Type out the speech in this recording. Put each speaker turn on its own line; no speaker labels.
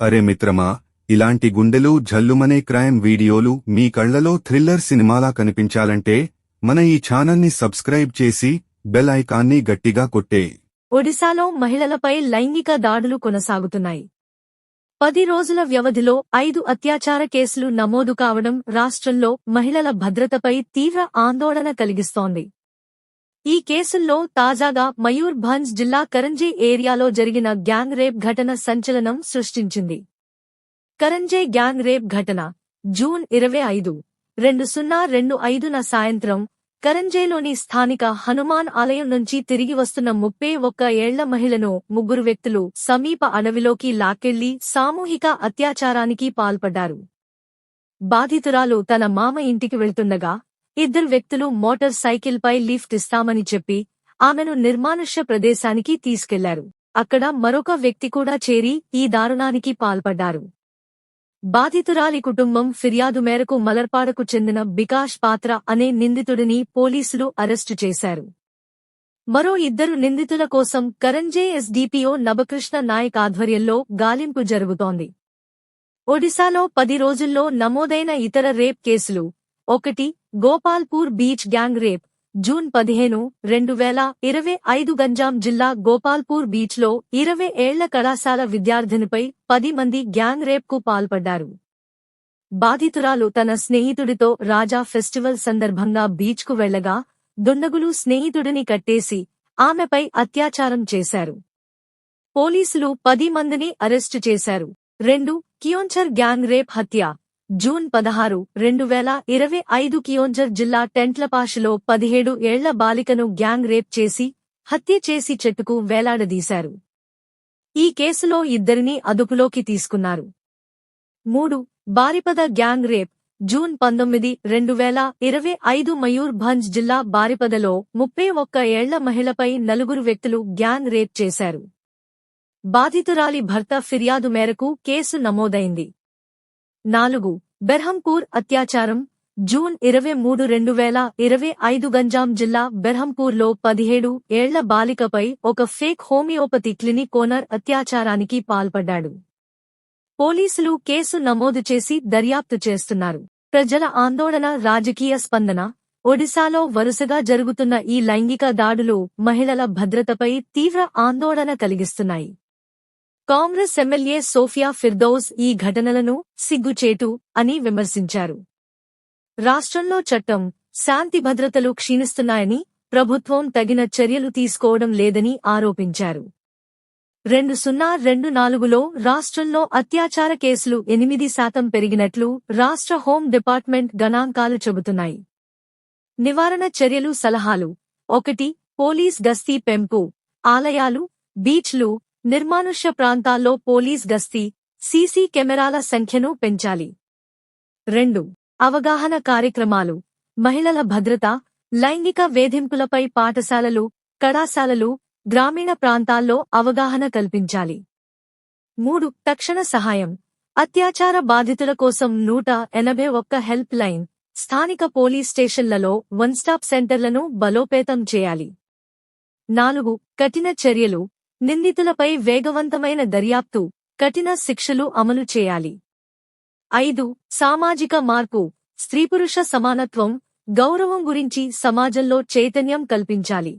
అరే మిత్రమా ఇలాంటి గుండెలు జల్లుమనే క్రైమ్ వీడియోలు మీ కళ్ళలో థ్రిల్లర్ సినిమాలా కనిపించాలంటే మన ఈ ఛానల్ని సబ్స్క్రైబ్ చేసి బెల్ ఐకాన్ని గట్టిగా కొట్టే.
ఒడిశాలో మహిళలపై లైంగిక దాడులు కొనసాగుతున్నాయి. పది రోజుల వ్యవధిలో ఐదు అత్యాచార కేసులు నమోదు కావడం రాష్ట్రంలో మహిళల భద్రతపై తీవ్ర ఆందోళన కలిగిస్తోంది. ఈ కేసుల్లో తాజాగా మయూర్ భంజ్ జిల్లా కరంజీ ఏరియాలో జరిగిన గ్యాంగ్ రేప్ ఘటన సంచలనం సృష్టించింది. కరంజే గ్యాంగ్ రేప్ ఘటన జూన్ ఇరవై ఐదు రెండు సున్నా రెండు ఐదున సాయంత్రం కరంజేలోని స్థానిక హనుమాన్ ఆలయం నుంచి తిరిగి వస్తున్న ముప్పై ఒక్క ఏళ్ళ మహిళను ముగ్గురు వ్యక్తులు సమీప అడవిలోకి లాక్కెళ్ళి సామూహిక అత్యాచారానికి పాల్పడ్డారు. బాధితురాలు తన మామ ఇంటికి వెళ్తుండగా ఇద్దరు వ్యక్తులు మోటార్ సైకిల్పై లిఫ్ట్ ఇస్తామని చెప్పి ఆమెను నిర్మానుష్య ప్రదేశానికి తీసుకెళ్ళారు. అక్కడ మరొక వ్యక్తి కూడా చేరి ఈ దారుణానికి పాల్పడ్డారు. బాధితురాలి కుటుంబం ఫిర్యాదు మేరకు మలర్పాడకు చెందిన బికాష్ పాత్ర అనే నిందితుడిని పోలీసులు అరెస్టు చేశారు. మరో ఇద్దరు నిందితుల కోసం కరంజే ఎస్డీపీఓ నవకృష్ణ నాయక్ ఆధ్వర్యంలో గాలింపు జరుగుతోంది. ఒడిశాలో పది రోజుల్లో నమోదైన ఇతర రేప్ కేసులు ఒకటి Gopalpur beach gang rape. June పదిహేను రెండు వేల ఇరవై ఐదు గంజాం జిల్లా గోపాల్పూర్ బీచ్లో ఇరవై ఏళ్ళ కళాశాల విద్యార్థినిపై పది మంది గ్యాంగ్ రేప్కు పాల్పడ్డారు. బాధితురాలు తన స్నేహితుడితో రాజా ఫెస్టివల్ సందర్భంగా బీచ్కు వెళ్ళగా దుండగులు స్నేహితుడిని కట్టేసి ఆమెపై అత్యాచారం చేశారు. పోలీసులు పది మందిని అరెస్టు చేశారు. రెండు కియోంచర్ గ్యాంగ్ రేప్ హత్య. జూన్ పదహారు రెండు వేల ఇరవై ఐదు కియోంజర్ జిల్లా టెంట్లపాషలో పదిహేడు ఏళ్ళ బాలికను గ్యాంగ్ రేప్ చేసి హత్య చేసి చెట్టుకు వేలాడదీశారు. ఈ కేసులో ఇద్దరిని అదుపులోకి తీసుకున్నారు. మూడు బారిపద గ్యాంగ్ రేప్ జూన్ పంతొమ్మిది రెండు వేల ఇరవై ఐదు మయూర్ భంజ్ జిల్లా బారిపదలో ముప్పై ఒక్క ఏళ్ళ మహిళపై నలుగురు వ్యక్తులు గ్యాంగ్ రేప్ చేశారు. బాధితురాలి భర్త ఫిర్యాదు మేరకు కేసు నమోదైంది. నాలుగు. బెర్హంపూర్ అత్యాచారం. జూన్ ఇరవై మూడు రెండు వేల ఇరవై ఐదు గంజాం జిల్లా బెర్హంపూర్లో పదిహేడు ఏళ్ళ బాలికపై ఒక ఫేక్ హోమియోపతి క్లినిక్ ఓనర్ అత్యాచారానికి పాల్పడ్డాడు. పోలీసులు కేసు నమోదు చేసి దర్యాప్తు చేస్తున్నారు. ప్రజల ఆందోళన రాజకీయ స్పందన. ఒడిశాలో వరుసగా జరుగుతున్న ఈ లైంగిక దాడులు మహిళల భద్రతపై తీవ్ర ఆందోళన కలిగిస్తున్నాయి. కాంగ్రెస్ ఎమ్మెల్యే సోఫియా ఫిర్దౌస్ ఈ ఘటనలను సిగ్గుచేటు అని విమర్శించారు. రాష్ట్రంలో చట్టం శాంతి భద్రతలు క్షీణిస్తున్నాయని ప్రభుత్వం తగిన చర్యలు తీసుకోవడం లేదని ఆరోపించారు. రెండు సున్నా రెండు నాలుగులో రాష్ట్రంలో అత్యాచార కేసులు ఎనిమిది శాతం పెరిగినట్లు రాష్ట్ర హోం డిపార్ట్మెంట్ గణాంకాలు చెబుతున్నాయి. నివారణ చర్యలు సలహాలు ఒకటి పోలీస్ గస్తీ పెంపు ఆలయాలు బీచ్లు నిర్మానుష్య ప్రాంతాల్లో పోలీస్ గస్తీ సీసీ కెమెరాల సంఖ్యను పెంచాలి. రెండు అవగాహన కార్యక్రమాలు. మహిళల భద్రత లైంగిక వేధింపులపై పాఠశాలలు కళాశాలలు గ్రామీణ ప్రాంతాల్లో అవగాహన కల్పించాలి. మూడు తక్షణ సహాయం. అత్యాచార బాధితుల కోసం నూట ఎనభై ఒక్క హెల్ప్ లైన్ స్థానిక పోలీస్ స్టేషన్లలో వన్ స్టాప్ సెంటర్లను బలోపేతం చేయాలి. నాలుగు కఠిన చర్యలు. నిందితులపై వేగవంతమైన దర్యాప్తు కఠిన శిక్షలు అమలు చేయాలి. ఐదు సామాజిక మార్పు స్త్రీపురుష సమానత్వం గౌరవం గురించి సమాజంలో చైతన్యం కల్పించాలి.